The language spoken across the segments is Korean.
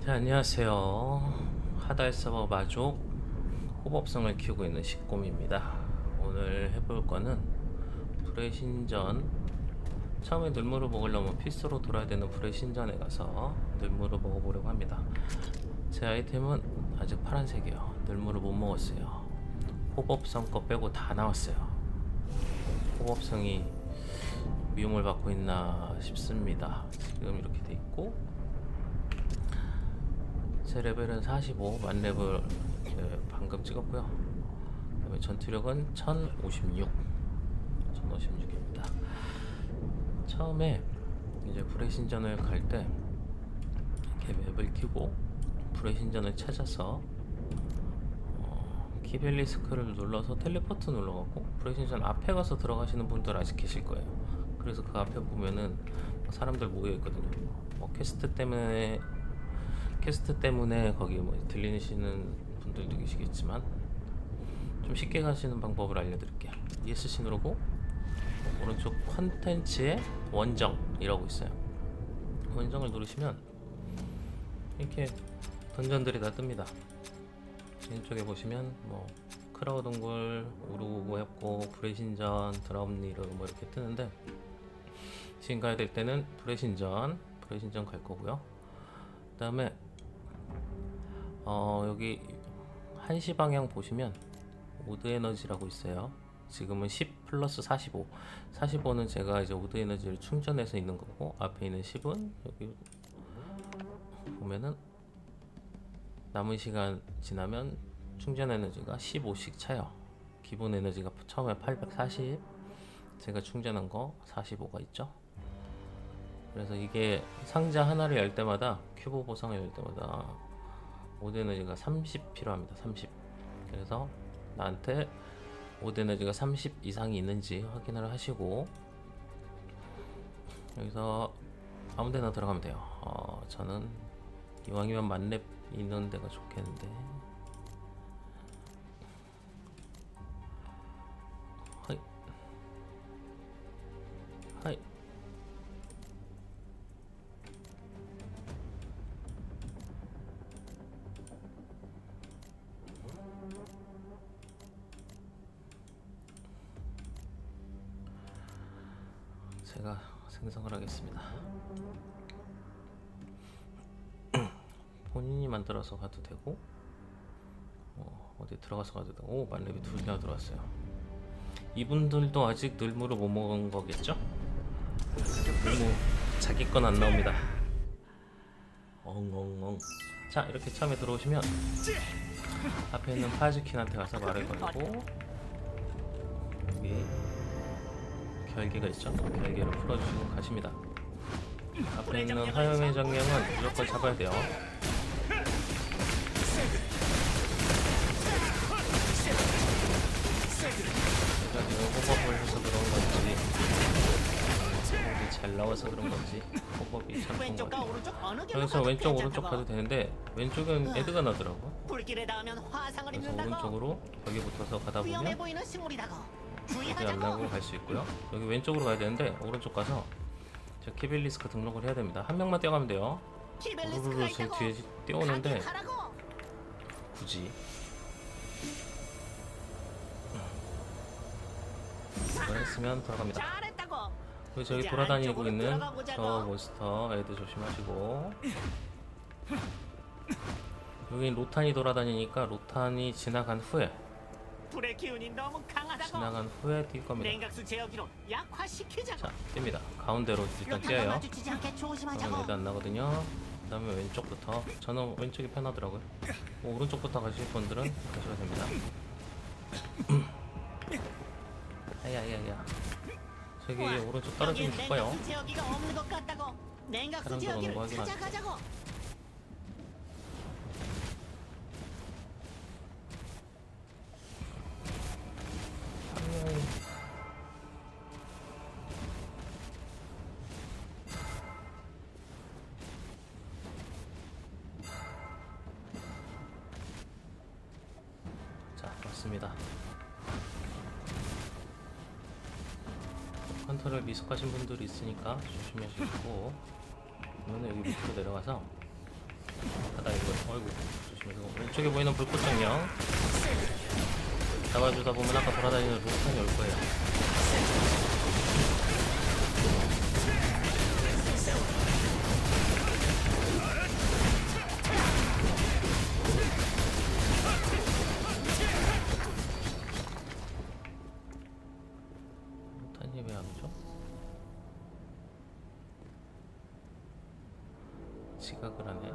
자, 안녕하세요. 하달 서버 마족 호법성을 키우고 있는 식곰입니다. 오늘 해볼 거는 불의 신전 처음에 늘무를 먹으려면 필수로 돌아야 되는 불의 신전에 가서 늘무를 먹어보려고 합니다. 제 아이템은 아직 파란색이에요. 늘무를 못 먹었어요. 호법성 거 빼고 다 나왔어요. 호법성이 미움을 받고 있나 싶습니다. 지금 이렇게 돼 있고 제 레벨은 45, 만 레벨 이제 방금 찍었고요. 그 다음에 전투력은 1056, 1056입니다. 처음에 이제 불의 신전을 갈 때 이렇게 맵을 키고 불의 신전을 찾아서 어, 키벨리스크를 눌러서 텔레포트 눌러갖고 불의 신전 앞에 가서 들어가시는 분들 아직 계실 거예요. 그래서 그 앞에 보면은 사람들 모여 있거든요. 뭐 퀘스트 때문에 퀘스트 때문에 거기 뭐 들리시는 분들도 계시겠지만 좀 쉽게 가시는 방법을 알려드릴게요. ESC 누르고 오른쪽 컨텐츠에 원정 이라고 있어요. 원정을 누르시면 이렇게 던전들이 다 뜹니다. 왼쪽에 보시면 뭐 크라우 동굴, 우르고 협고, 불의 신전, 드라움니르 뭐 이렇게 뜨는데 지금 가야 될 때는 불의 신전, 불의 신전 갈 거고요. 그다음에 어 여기 1시 방향 보시면 오드 에너지라고 있어요. 지금은 10 플러스 45. 45는 제가 이제 오드 에너지를 충전해서 있는 거고 앞에 있는 10은 여기 보면은 남은 시간 지나면 충전 에너지가 15씩 차요. 기본 에너지가 처음에 840. 제가 충전한 거 45가 있죠. 그래서 이게 상자 하나를 열 때마다 큐브 보상을 열 때마다 오드 에너지가 30 필요합니다. 30. 그래서 나한테 오드 에너지가 30 이상이 있는지 확인을 하시고 여기서 아무 데나 들어가면 돼요. 어, 저는 이왕이면 만렙 있는 데가 좋겠는데. 제가 생성을 하겠습니다. 본인이 만들어서 가도 되고 어, 어디 들어가서 가도 되고 오 만렙이 둘이나 들어왔어요. 이분들도 아직 늘무를 못 먹은 거겠죠? 늘무 자기 건 안 나옵니다. 엉엉엉. 자 이렇게 처음에 들어오시면 앞에 있는 파즈킨한테 가서 말을 걸고 여기 결계가 있죠? 결계를 풀어주시고 가십니다. 앞에 있는 화염의 정령은 무조건 잡아야 돼요. 제가 지금 호법을 해서 그런 건지 잘 나와서 그런 건지 호법이 어느 게 여기서 왼쪽 오른쪽 가도 되는데 왼쪽은 나더라고. 불길에 닿으면 화상을 그래서 오른쪽으로 벽에 붙어서 가다 보면 여기 안 나고 갈 수 있고요. 여기 왼쪽으로 가야 되는데 오른쪽 가서 저 키벨리스크 등록을 해야 됩니다. 한 명만 뛰어가면 돼요. 우르르 지금 뒤에 뛰어오는데 굳이 이걸 했으면. 잘했다고 그리고 저기 돌아다니고 있는. 저 몬스터 애들 조심하시고 여기 로탄이 돌아다니니까 로탄이 지나간 후에 불의 기운이 너무 강하다고 지나간 후에 뛸 겁니다. 냉각수 제어기로 약화시키자고 자, 뜁니다. 가운데로 일단 뛰어요. 마주치지 않게 조심하자고 안 나거든요. 그 다음에 왼쪽부터 저는 왼쪽이 편하더라고요. 뭐 오른쪽부터 가실 분들은 가셔도 됩니다. 아야야야. 저기 우와, 오른쪽 떨어지면 죽어요. 냉각수 제어기가 없는 것 같다고 냉각수 사람들 제어기를. 찾아가자고 컨트롤 미숙하신 분들이 있으니까 조심하시고. 그러면 여기 밑으로 내려가서 바닥 이거 어이구 조심해서. 왼쪽에 보이는 불꽃 정령. 잡아주다 보면 아까 돌아다니는 루탄이 올 거예요. 지각을 하네.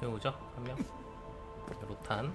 채우죠? 한 명? 로탄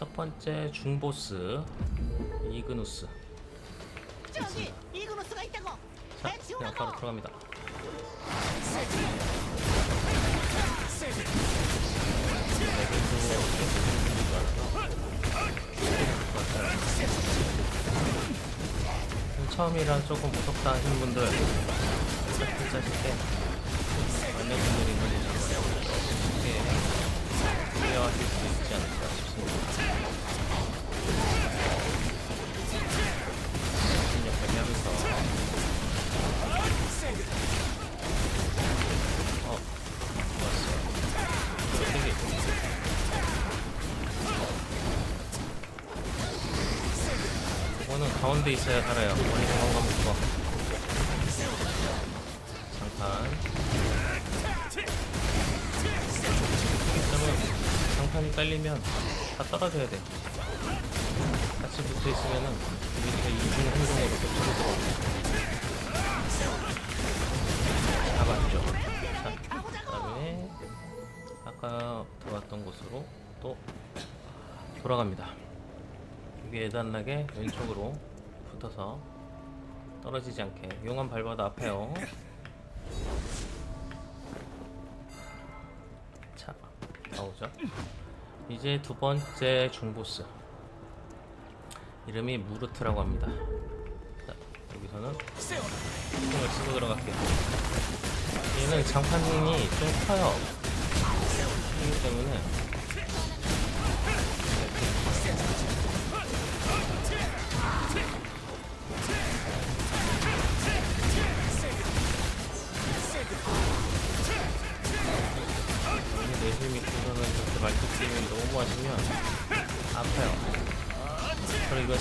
첫 번째 중보스 이그누스 저기 이그노스가 있다고. 자 배치 그냥 바로. 들어갑니다 처음이라 조금 무섭다 하시는 분들 시작하실 때 많은 분들이 너무 쉽게 클리어하실 수 있지 않을까 가운데 있어야 살아요. 멀리 도망가면 죽어 장판. 그러면 장판이 깔리면 다 떨어져야 돼. 같이 붙어 있으면은 이렇게 이중 행동으로 겹쳐서 들어오고. 잡았죠. 자 그다음에 아까 들어왔던 곳으로 또 돌아갑니다. 여기 애단나게 왼쪽으로 붙어서 떨어지지 않게 용암 밟아도 아파요. 자 나오죠. 이제 두 번째 중보스. 이름이 무르트라고 합니다. 자 여기서는 힘을 쓰고 들어갈게요. 얘는 장판이 좀 커요. 그렇기 때문에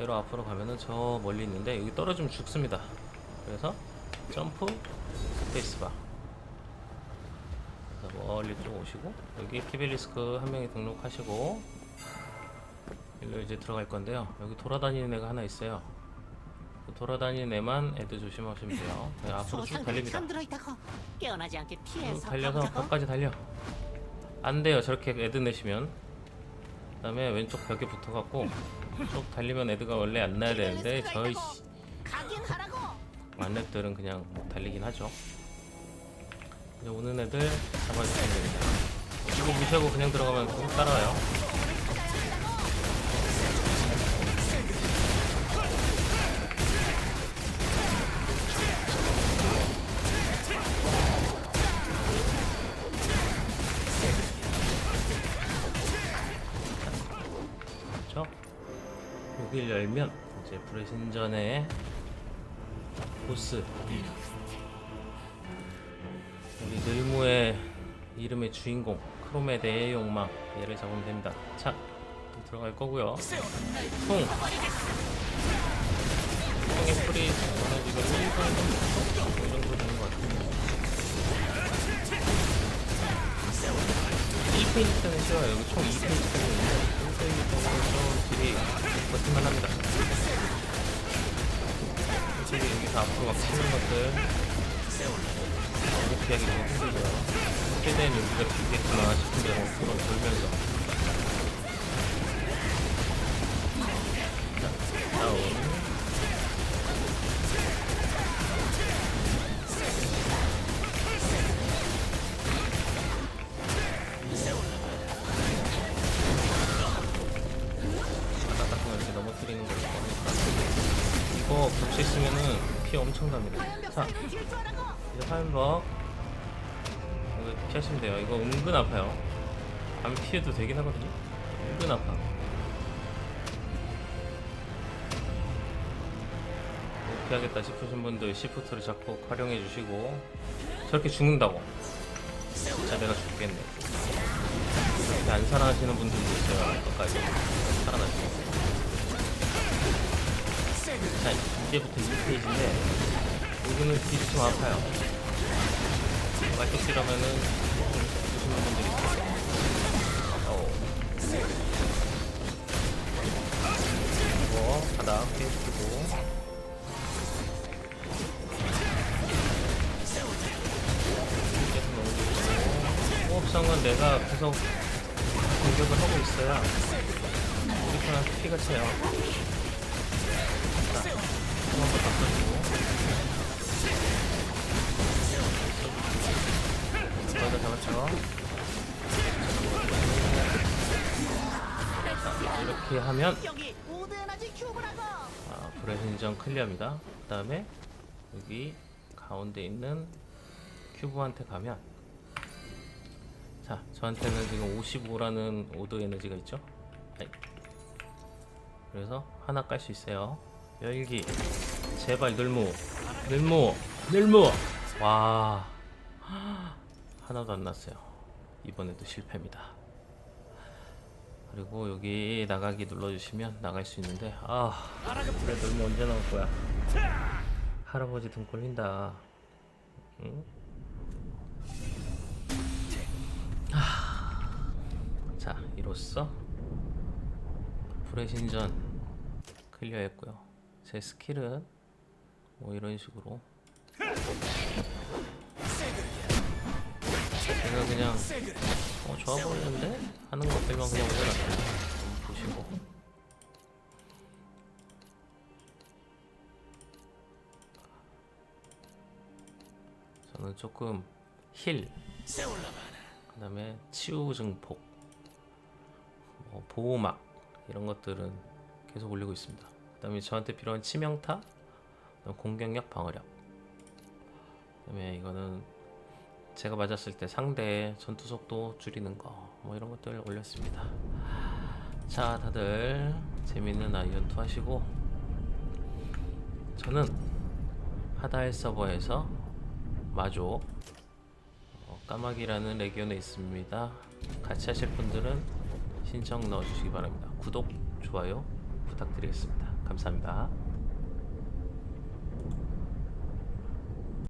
대로 앞으로 가면은 저 멀리 있는데 여기 떨어지면 죽습니다. 그래서 점프 스페이스바 그래서 멀리 좀 오시고 여기 키벨리스크 한 명이 등록하시고 일로 이제 들어갈 건데요. 여기 돌아다니는 애가 하나 있어요. 그 돌아다니는 애만 애들 조심하시면 돼요. 네, 앞으로 쭉 달립니다. 쭉 달려서. 벽까지 달려. 안 돼요. 저렇게 애드 내시면. 그 다음에 왼쪽 벽에 붙어갖고 쭉 달리면 애드가 원래 안 나야 되는데 저희 씨-. 만렙들은 그냥 달리긴 하죠. 이제 오는 애들 잡아주시면 됩니다. 이거 무시하고 그냥 들어가면 꼭 따라와요. 열면 이제 불의 신전의 보스 우리 늘무의 이름의 주인공 크로메데의 욕망 얘를 잡으면 됩니다. 자, 또 들어갈 거고요. 통. 통의 풀이 저는 지금 1분 정도 이 정도 되는 것 같아요. 1페이지 때는 싫어요. 여기 총 2페이지 때는 있는데 1페이지 때는 좀 딜이 버틸만 합니다. 솔직히 여기서 앞으로 막 치는 것들 너무 피하기 너무 힘들고요. 최대한 여기가 비겠구나 싶은 대로 그런 돌면서 엄청 납니다. 화염벽 자. 이제 화염벽 이거 피하시면 돼요. 이거 은근 아파요. 안 피해도 되긴 하거든요. 은근 아파. 못 피하겠다 싶으신 분들 시프트를 자꾸 활용해 주시고 저렇게 죽는다고. 진짜 내가 죽겠네. 안 살아나시는 분들도 있어요. 끝까지 살아나시고. 자, 이제부터 2페이지인데 여기는 딜이 좀 아파요. 말뚝질하면은 보시는 분들이 있어요. 어. 이거 바닥 깨주고 호흡성은 내가 계속 공격을 하고 있어야 우리 편한테 피가 차요. 거의 다 잡았죠? 자, 이렇게 하면 여기 에너지 큐브라고. 아, 불의 신전 클리어입니다. 그 다음에 여기 가운데 있는 큐브한테 가면 자, 저한테는 지금 55라는 오드 에너지가 있죠? 네. 그래서 하나 깔 수 있어요. 열기. 제발 늘무. 늘무. 늘무. 와. 하나도 안 났어요. 이번에도 실패입니다. 그리고 여기 나가기 눌러주시면 나갈 수 있는데 아 그래 놀면 언제 나올 거야 할아버지 등골 휜다 응? 하... 자 이로써 불의 신전 클리어했고요 제 스킬은 뭐 이런 식으로 제가 그냥 어 좋아 보이는데 하는 것들만 그냥 올려놨어요. 보시고 저는 조금 힐, 그 다음에 치유 증폭, 뭐 보호막 이런 것들은 계속 올리고 있습니다. 그 다음에 저한테 필요한 치명타, 공격력, 방어력. 그 다음에 이거는 제가 맞았을 때 상대의 전투 속도 줄이는 거 뭐 이런 것들 올렸습니다. 자, 다들 재밌는 아이언트 하시고 저는 하다일 서버에서 마조 어, 까마귀라는 레기온에 있습니다. 같이 하실 분들은 신청 넣어주시기 바랍니다. 구독, 좋아요 부탁드리겠습니다. 감사합니다.